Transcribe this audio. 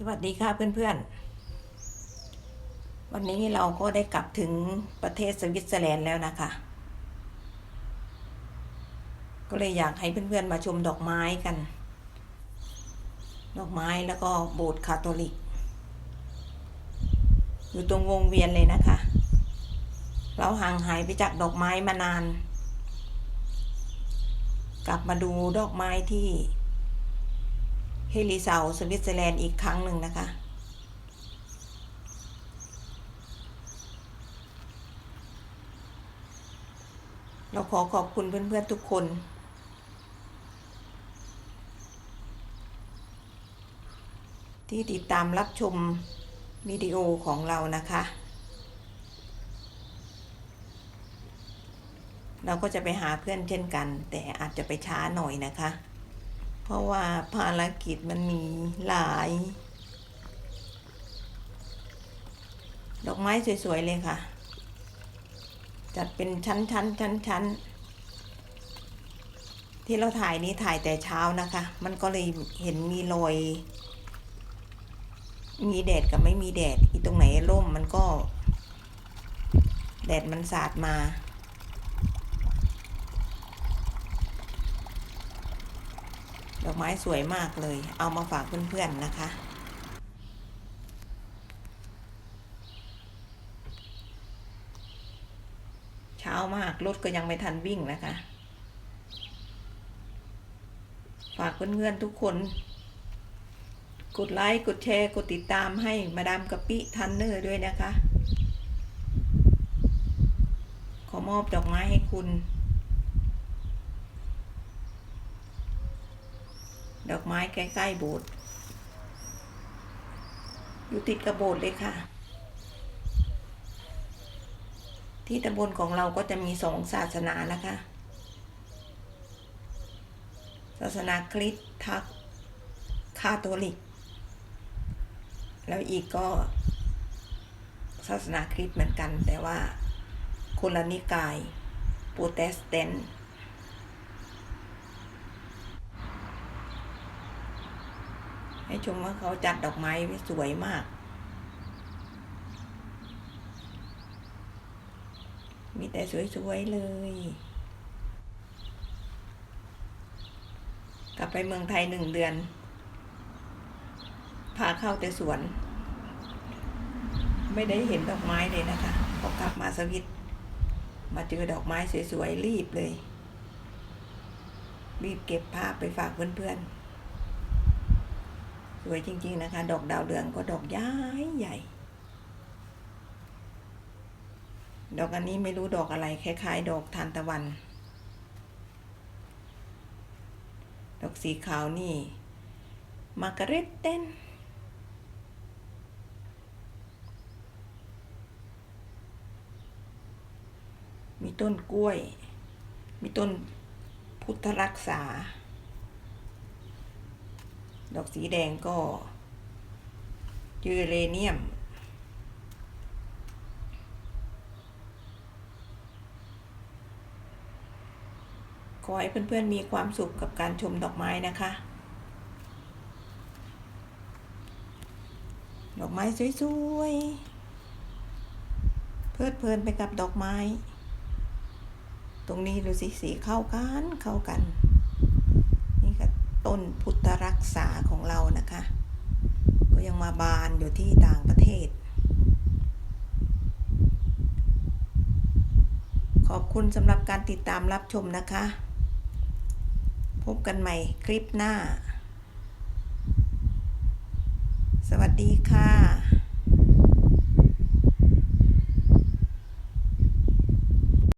สวัสดีค่ะเพื่อนๆ วันนี้เราก็ได้กลับถึงประเทศสวิตเซอร์แลนด์แล้วนะคะ ก็เลยอยากให้เพื่อนๆมาชมดอกไม้กัน ดอกไม้แล้วก็โบสถ์คาทอลิก อยู่ตรงวงเวียนเลยนะคะ เราห่างหายไปจากดอกไม้มานาน กลับมาดูดอกไม้ที่ เฮลิเซาสวิตเซอร์แลนด์อีกครั้งหนึ่งนะคะ เราขอขอบคุณเพื่อนๆทุกคน ที่ติดตามรับชมวิดีโอของเรานะคะ เราก็จะไปหาเพื่อนเช่นกัน แต่อาจจะไปช้าหน่อยนะคะ เพราะว่าภารกิจมันมีหลาย ดอกไม้สวย ๆ เลยค่ะ จัดเป็นชั้นๆชั้นชั้นชั้นที่เราถ่ายนี้ถ่ายแต่เช้านะคะ มันก็เลยเห็นมีรอยมีแดดกับไม่มีแดด อีตรงไหนร่มมันก็ แดดมันสาดมา อกไม้สวยมากเลย เอามาฝากเพื่อนๆนะคะ เช้ามากรถก็ยังไม่ทันวิ่งนะคะ ฝากเพื่อนๆทุกคน กดไลค์ กดแชร์ กดติดตามให้มาดามกะปิทันเนอร์ด้วยนะคะ ขอมอบดอกไม้ให้คุณ ดอกไม้ใกล้ๆโบสถ์อยู่ติดกับโบสถ์เลยค่ะ ที่ตำบลของเราก็จะมีสองศาสนานะคะ ศาสนาคริสต์ทักคาทอลิก แล้วอีกก็ศาสนาคริสต์เหมือนกัน แต่ว่าคนละนิกายโปรเตสแตนต์ ให้ชมว่าเขาจัดดอกไม้สวยมาก มีแต่สวยๆเลย กลับไปเมืองไทยหนึ่งเดือน พาเข้าแต่สวน ไม่ได้เห็นดอกไม้เลยนะคะพอกลับมาสวิต มาเจอดอกไม้สวยๆรีบเลย รีบเก็บภาพไปฝากเพื่อนๆ วยจริง ๆ นะคะ ดอกดาวเรืองก็ดอกย้ายใหญ่ ดอกอันนี้ไม่รู้ดอกอะไรคล้ายๆ ดอกทานตะวัน ดอกสีขาวนี่มาการเร็ตเต้นมีต้นกล้วย มีต้นพุทธรักษา ดอกสีแดงก็ยูเรเนียม ขอให้เพื่อนๆมีความสุขกับการชมดอกไม้นะคะ ดอกไม้สวยๆ เพลิดเพลินไปกับดอกไม้ ตรงนี้ดูสิสีเข้ากันเข้ากันก็ ต้นพุทธรักษาของเรานะคะ ก็ยังมาบานอยู่ที่ต่างประเทศ ขอบคุณสำหรับการติดตามรับชมนะคะ พบกันใหม่คลิปหน้า สวัสดีค่ะ